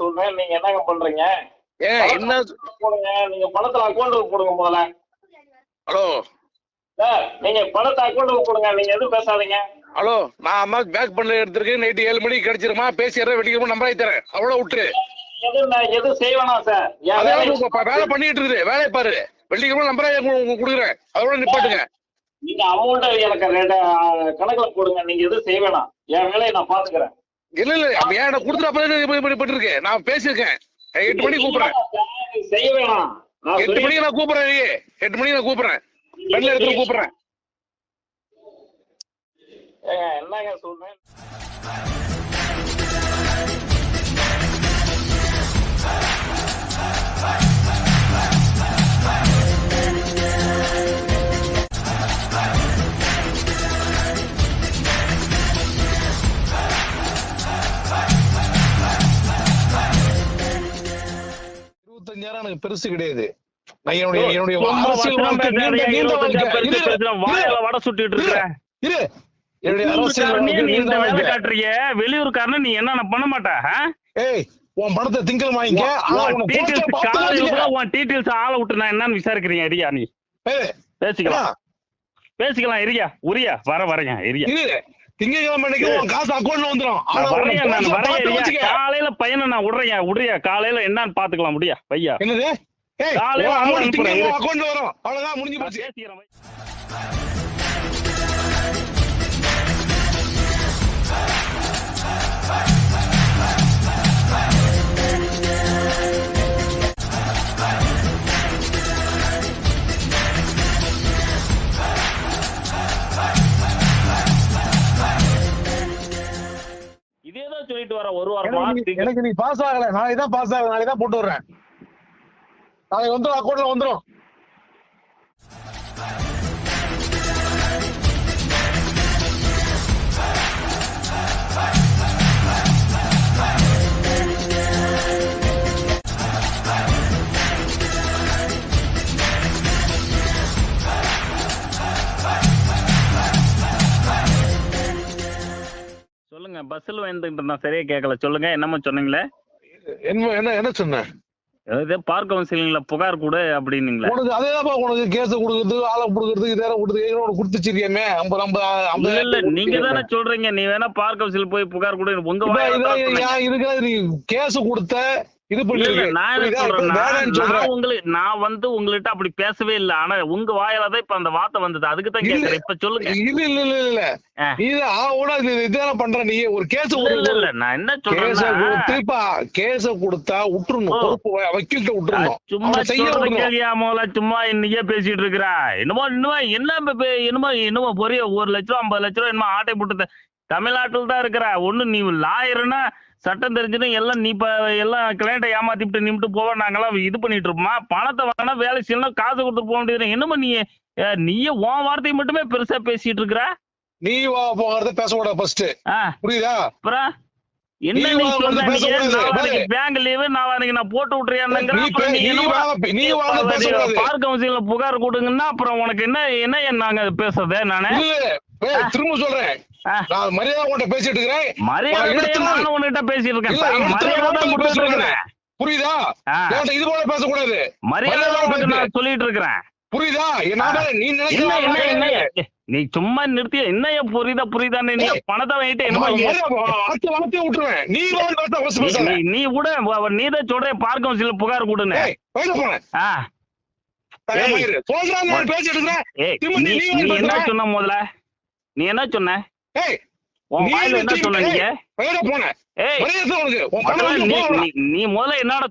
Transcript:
சொல்றேன்? நீங்க என்னங்க பண்றீங்க? ஏன் என்ன போடுங்க. நீங்க பணத்துல அக்கௌண்ட்டுக்கு போடுங்க முதல்ல. ஹலோ. சார் நீங்க பணத்தை அக்கௌண்ட்டுக்கு போடுங்க. நீங்க எதுவும் பேசாதீங்க. ஹலோ நான் அம்மா பேக் பண்ணல எடுத்திருக்கேன். நைட்டு ஏழு மணிக்கு கிடைச்சிருமா? பேசிடுறேன் வெடிக்கிறோம் நம்பராய் தரேன். அவ்வளோ விட்டுரு. எது நான் எது செய்வேனா சார். வேலை பண்ணிட்டு இருக்குது. வேலையை பாரு. வெள்ளிக்கிழமை நம்பராய் உங்களுக்கு கொடுக்குறேன். அதோட நிப்பாட்டுங்க. நீங்க அமௌண்ட் எனக்கு ரெண்டு கணக்குல போடுங்க. நீங்க எதுவும் செய்ய வேணாம் என் வேலையை நான் பாத்துக்கிறேன் இல்ல இல்ல ஏன் எனக்கு கொடுத்துட்டு அப்ப இப்படி இப்படி பண்ணிருக்கேன் நான் பேசியிருக்கேன். எட்டு மணிக்கு கூப்பிடுறேன். எட்டு மணிக்கு நான் கூப்பிடுறேன் எட்டு மணிக்கு நான் கூப்பிடுறேன். எடுத்து கூப்பிடுறேன். ஏங்க, என்னங்க சொல்றேன்? இருபத்தஞ்சாயிரம் எனக்கு பெருசு கிடையாது நான் என்னுடைய என்னுடைய அரசியல் வாழ்க்கை நீண்ட நீண்ட வாழ்க்கை. வாயால வடை சுட்டுட்டு. இரு. என்னுடைய அரசியல் நீண்ட வாழ்க்கை. காட்டுறிய வெளியூர்காரன நீ என்ன பண்ண மாட்டா? ஏய் உன் பணத்தை திங்கள் வாங்கிக்க உன் details ஆளை விட்டு நான் என்னன்னு விசாரிக்கிறீங்க இரியா நீ பேசிக்கலாம்? பேசிக்கலாம் இரியா உரியா வர வரேங்க இரியா இரு திங்கட்கிழமை அன்னைக்கு உன் காசு அக்கௌண்ட்ல வச்சுக்க. காலையில பையனை நான் விடுறேன் விடுறியா? காலையில என்னன்னு பாத்துக்கலாம் முடியா? பையா? என்னது? காலையில. அக்கௌண்ட்ல வரும். அவ்வளவுதான் முடிஞ்சு போச்சு. இதேதான் சொல்லிட்டு வர ஒரு வாரமா எனக்கு நீ- பாஸ் ஆகல. நாளைக்கு தான் பாஸ் ஆகல. நாளைக்கு தான் போட்டு வர்றேன் நாளைக்கு வந்துடும் அக்கௌண்ட்ல வந்துடும் பஸ்ல வந்துட்டு நான் சரியா கேட்கல. சொல்லுங்க என்னமோ சொன்னீங்களே? என்ன என்ன என்ன சொன்னேன் ஏதோ பார்க் கவுன்சிலிங்ல புகார் கொடு அப்படின்னீங்களே. உனக்கு அதேதான்ப்பா உனக்கு கேஸ் கொடுக்குறது ஆளை கொடுக்குறது இதெல்லாம் கொடுத்து உனக்கு கொடுத்து வச்சிருக்கியமே ஐம்பது ஐம்பது இல்ல இல்ல ஐம்பது நீங்க தானே சொல்றீங்க. நீ வேணா பார்க் கவுன்சில் போய் புகார் கொடு. உங்க இதுக்கு நீ கேஸ் கொடுத்த இது நான் சொல்றேன். உங்களுக்கு வந்து உங்கள்ட்ட அப்படி பேசவே இல்ல. ஆனா உங்க வாயால தான் இப்ப அந்த வார்த்தை வந்தது. அதுக்கு தான். கேக்குறேன். இப்ப சொல்லுங்க. இல்ல இல்ல இல்ல இல்ல ஆவோட இதெல்லாம் பண்ற நீ? ஒரு கேஸ் இல்ல நான் என்ன கேஸ சொல்றேன்னா கொடுத்துப்பா கேஸ கொடுத்தா. பொறுப்பு வக்கீல்கிட்ட விட்டுறணும் சும்மா செய்ய முதல்ல சும்மா இன்னைக்கே பேசிட்டு இருக்கிறா. என்னமோ இன்னும் என்ன என்னமோ என்னமோ பெரிய ஒரு லட்ச ரூபா ஐம்பது லட்ச ரூபா என்னமோ ஆட்டை போட்டு தமிழ்நாட்டில் தான் இருக்கிற. ஒண்ணு நீ லாயர்னா சட்டம் தெரிஞ்சுன்னு எல்லாம் நீ இப்ப எல்லாம் கிளைண்ட்டை ஏமாத்திட்டு நிமிட்டு போவ நாங்கெல்லாம் இது பண்ணிட்டு இருப்போமா பணத்தை வேணா வேலை செய்யணும் காசு கொடுத்து போக வேண்டியது என்னமோ நீ நீயே உன் வார்த்தையை மட்டுமே பெருசா பேசிட்டு இருக்கிற? நீ வா போகிறத பேசக்கூடாது ஃபர்ஸ்ட் புரியுதா? அப்புறம் என்ன நீ. பேங்க் லீவு நான் போட்டு விட்டுறியாங்கிற நீ அப்புறம் பே- நீ நீ என்னமோ வாங்க நீ வாங்க பேசக்கூடாது. பார்க் கவுன்சில புகார் கொடுங்கன்னா அப்புறம் உனக்கு என்ன என்ன நாங்க பேசுறது நானு? திரும்ப சொல்றேன். நான் மரியாதை உன்கிட்ட பேசிட்டு இருக்கிறேன். மரியாதை உன்கிட்ட பேசிட்டு இருக்கேன். புரியுதா? இது போல பேசக்கூடாது. மரியாதை சொல்லிட்டு இருக்கிறேன். புரியுதா? என்னால நீ என்ன என்ன என்ன நினைக்கிற நீ சும்மா நிறுத்தி என்னைய புரியுதா புரியுதான்னு நீ பணத்தை வாங்கிட்டு விட்டுருவேன். நீ கூட நீ தான் சொல்ற பார்க் கவுன்சில புகார் கொடுன்னு. என்ன? சொன்ன முதல்ல? நீ என்ன சொன்ன? ஏய் உன் வாயில என்ன சொன்ன ஏய் நீ. நீ- நீ முதல்ல என்னோட